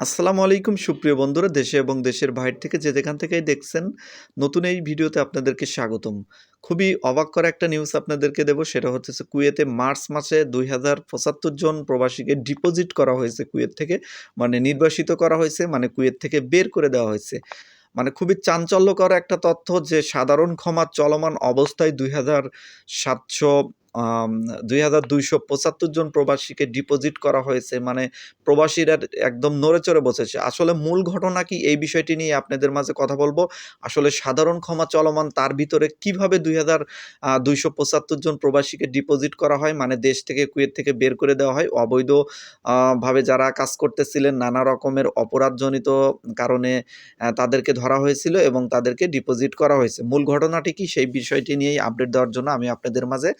আসসালামু আলাইকুম, সুপ্রিয় বন্ধুরা। দেশে এবং দেশের বাইরে থেকে যে যেখান থেকেই দেখছেন, নতুন এই ভিডিওতে আপনাদেরকে স্বাগতম। খুবই অবাক করা একটা নিউজ আপনাদেরকে দেব, সেটা হচ্ছে কুয়েতে মার্চ মাসে দুই হাজার পঁচাত্তর জন প্রবাসীকে ডিপোজিট করা হয়েছে কুয়েত থেকে মানে নির্বাসিত করা হয়েছে মানে কুয়েত থেকে বের করে দেওয়া হয়েছে। মানে খুবই চাঞ্চল্যকর একটা তথ্য যে সাধারণ ক্ষমা চলমান অবস্থায় দুই হাজার সাতশো দুই হাজার দুইশো পঁচাত্তর জন প্রবাসীকে ডিপোজিট করা হয়েছে মানে প্রবাসীরা একদম নড়ে চড়ে বসেছে। আসলে মূল ঘটনা কি? এই বিষয়টি নিয়ে আপনাদের মাঝে কথা বলব। আসলে সাধারণ ক্ষমা চলমান তার ভিতরে কীভাবে দুই হাজার দুইশো পঁচাত্তর জন প্রবাসীকে ডিপোজিট করা হয়? মানে দেশ থেকে, কুয়েত থেকে বের করে দেওয়া হয়? অবৈধ ভাবে যারা কাজ করতেছিলেন, নানা রকমের অপরাধজনিত কারণে তাদেরকে ধরা হয়েছিল এবং তাদেরকে ডিপোজিট করা হয়েছে। মূল ঘটনাটি কি? সেই বিষয়টি নিয়েই আপডেট দেওয়ার জন্য আমি আপনাদের মাঝে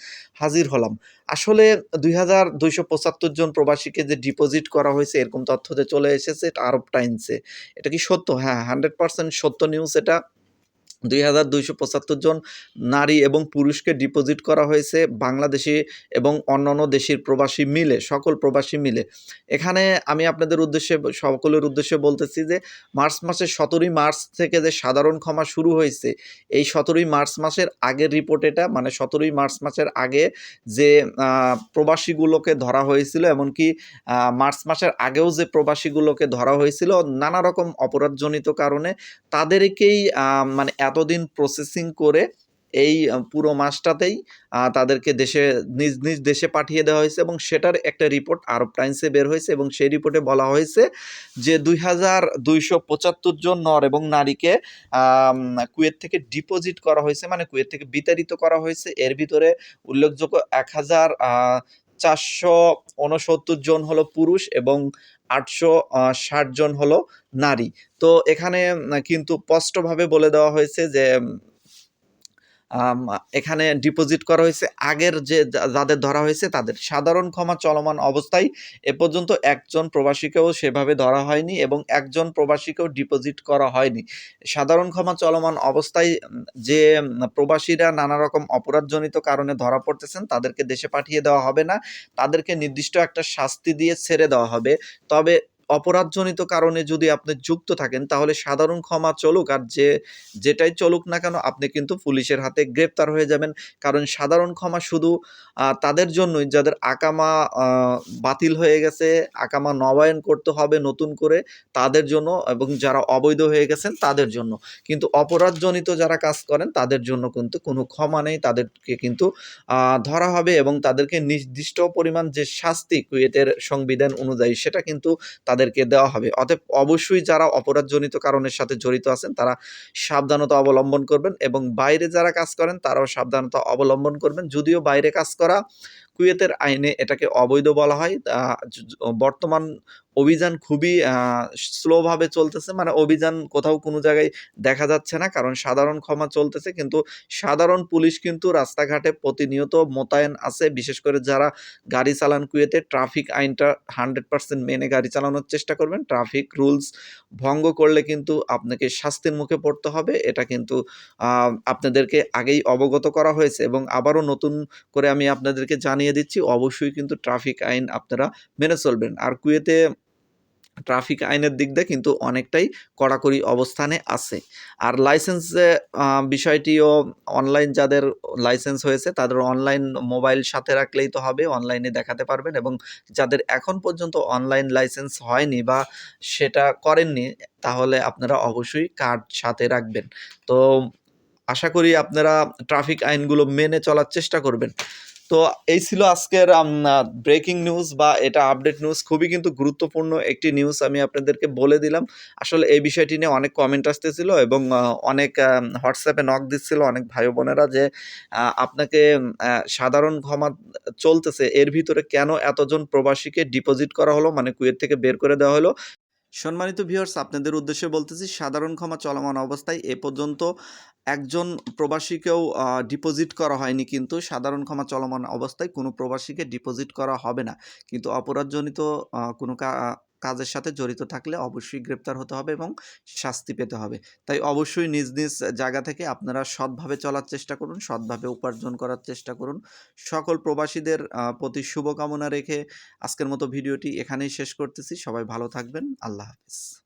হাজির হলাম। আসলে দুই হাজার দুইশো পঁচাত্তর জন প্রবাসীকে যে ডিপোজিট করা হয়েছে, এরকম তথ্য যে চলে এসেছে, এটা আরব টাইমসে। এটা কি সত্য? হ্যাঁ হান্ড্রেড পার্সেন্ট সত্য নিউজ এটা। দুই হাজার দুইশো পঁচাত্তর জন নারী এবং পুরুষকে ডিপোজিট করা হয়েছে বাংলাদেশি এবং অন্যান্য দেশের প্রবাসী মিলে, সকল প্রবাসী মিলে। এখানে আমি আপনাদের উদ্দেশ্যে, সকলের উদ্দেশ্যে বলতেছি যে, মার্চ মাসের সতেরোই মার্চ থেকে যে সাধারণ ক্ষমা শুরু হয়েছে, এই সতেরোই মার্চ মাসের আগের রিপোর্ট এটা মানে সতেরোই মার্চ মাসের আগে যে প্রবাসীগুলোকে ধরা হয়েছিল, এমনকি মার্চ মাসের আগেও যে প্রবাসীগুলোকে ধরা হয়েছিল, নানা রকম অপরাধজনিত কারণে তাদেরকেই মানে এতদিন প্রসেসিং করে এই পুরো মাসটাতেই তাদেরকে দেশে, নিজ নিজ দেশে পাঠিয়ে দেওয়া হয়েছে এবং সেটার একটা রিপোর্ট আরব টাইমসে বের হয়েছে এবং সেই রিপোর্টে বলা হয়েছে যে দুই হাজার দুইশো পঁচাত্তর জন নর এবং নারীকে কুয়েত থেকে ডিপোজিট করা হয়েছে মানে কুয়েত থেকে বিতাড়িত করা হয়েছে। এর ভিতরে উল্লেখযোগ্য এক হাজার চারশো উনসত্তর জন হলো পুরুষ এবং আটশো ষাট জন হলো নারী। তো এখানে কিন্তু স্পষ্টভাবে বলে দেওয়া হয়েছে যে এখানে ডিপোজিট করা হয়েছে। আগের যে যাদের ধরা হয়েছে তাদের। সাধারণ ক্ষমা চলমান অবস্থায় এ পর্যন্ত একজন প্রবাসীকেও সেভাবে ধরা হয়নি এবং একজন প্রবাসীকেও ডিপোজিট করা হয়নি। সাধারণ ক্ষমা চলমান অবস্থায় যে প্রবাসীরা নানা রকম অপরাধজনিত কারণে ধরা পড়তেছেন তাদেরকে দেশে পাঠিয়ে দেওয়া হবে না। তাদেরকে নির্দিষ্ট একটা শাস্তি দিয়ে ছেড়ে দেওয়া হবে। তবে অপরাধজনিত কারণে যদি আপনি যুক্ত থাকেন, তাহলে সাধারণ ক্ষমা চলুক। আর যে, যেটাই চলুক না কেন, আপনি কিন্তু পুলিশের হাতে গ্রেপ্তার হয়ে যাবেন। কারণ সাধারণ ক্ষমা শুধু তাদের জন্যই। যাদের আকামা বাতিল হয়ে গেছে, আকামা নবায়ন করতে হবে নতুন করে, তাদের জন্য এবং যারা অবৈধ হয়ে গেছেন, তাদের জন্য। কিন্তু অপরাধজনিত যারা কাজ করেন, তাদের জন্য কিন্তু কোনো ক্ষমা নেই। তাদেরকে কিন্তু ধরা হবে এবং তাদেরকে নির্দিষ্ট পরিমাণ যে শাস্তি কুয়েতের সংবিধান অনুযায়ী, সেটা কিন্তু তাদেরকে দেওয়া হবে। অতএব অবশ্যই যারা অপরাধজনিত কারণের সাথে জড়িত আছেন, তারা সাবধানতা অবলম্বন করবেন এবং বাইরে যারা কাজ করেন, তারাও সাবধানতা অবলম্বন করবেন। যদিও বাইরে কাজ করা কুয়েতের আইনে এটাকে অবৈধ বলা হয় বর্তমান অভিযান খুবই স্লোভাবে চলতেছে। মানে অভিযান কোথাও কোনো জায়গায় দেখা যাচ্ছে না, কারণ সাধারণ ক্ষমা চলতেছে। কিন্তু সাধারণ পুলিশ কিন্তু রাস্তাঘাটে প্রতিনিয়ত মোতায়েন আছে। বিশেষ করে যারা গাড়ি চালান কুয়েতে, ট্রাফিক আইনটা হান্ড্রেড পার্সেন্ট মেনে গাড়ি চালানোর চেষ্টা করবেন। ট্রাফিক রুলস ভঙ্গ করলে কিন্তু আপনাকে শাস্তির মুখে পড়তে হবে। এটা কিন্তু আপনাদেরকে আগেই অবগত করা হয়েছে। এবং আবারও নতুন করে আমি আপনাদেরকে জানিয়ে দিচ্ছি, অবশ্যই কিন্তু ট্রাফিক আইন আপনারা মেনে চলবেন। আর কুয়েতে ট্রাফিক আইনের দিক দিয়ে কিন্তু অনেকটাই কড়াকড়ি অবস্থানে আছে। আর লাইসেন্স বিষয়টিও অনলাইন যাদের লাইসেন্স হয়েছে, তাদের অনলাইন মোবাইল সাথে রাখলেই তো হবে অনলাইনে দেখাতে পারবেন এবং যাদের এখন পর্যন্ত অনলাইন লাইসেন্স হয়নি বা সেটা করেননি, তাহলে আপনারা অবশ্যই কার্ড সাথে রাখবেন। তো আশা করি আপনারা ট্রাফিক আইনগুলো মেনে চলার চেষ্টা করবেন। তো এই ছিল আজকের ব্রেকিং নিউজ বা এটা আপডেট নিউজ খুবই কিন্তু গুরুত্বপূর্ণ একটি নিউজ আমি আপনাদেরকে বলে দিলাম। আসলে এই বিষয়টি নিয়ে অনেক কমেন্ট আসতেছিল এবং অনেক হোয়াটসঅ্যাপে নক দিচ্ছিল অনেক ভাই বোনেরা যে আপনাকে সাধারণ ক্ষমা চলতেছে। এর ভিতরে কেন এতজন প্রবাসীকে ডিপোজিট করা হলো? মানে কুয়েত থেকে বের করে দেওয়া হলো। সম্মানিত ভিউয়ার্স আপনাদের উদ্দেশ্যে বলতেছি, সাধারণ ক্ষমা চলমান অবস্থায় এ পর্যন্ত একজন প্রবাসীকেও ডিপোজিট করা হয়নি, কিন্তু সাধারণ ক্ষমা চলমান অবস্থায় কোনো প্রবাসীকে ডিপোজিট করা হবে না। কিন্তু অপরাধজনিত কোনো কা- কাজের সাথে জড়িত থাকলে অবশ্যই গ্রেপ্তার হতে হবে এবং শাস্তি পেতে হবে। তাই অবশ্যই নিজ নিজ জায়গা থেকে আপনারা সৎভাবে চলার চেষ্টা করুন, সৎভাবে উপার্জন করার চেষ্টা করুন। সকল প্রবাসীদের প্রতি শুভকামনা রেখে আজকের মতো ভিডিওটি এখানেই শেষ করতেছি। সবাই ভালো থাকবেন। আল্লাহ হাফিজ।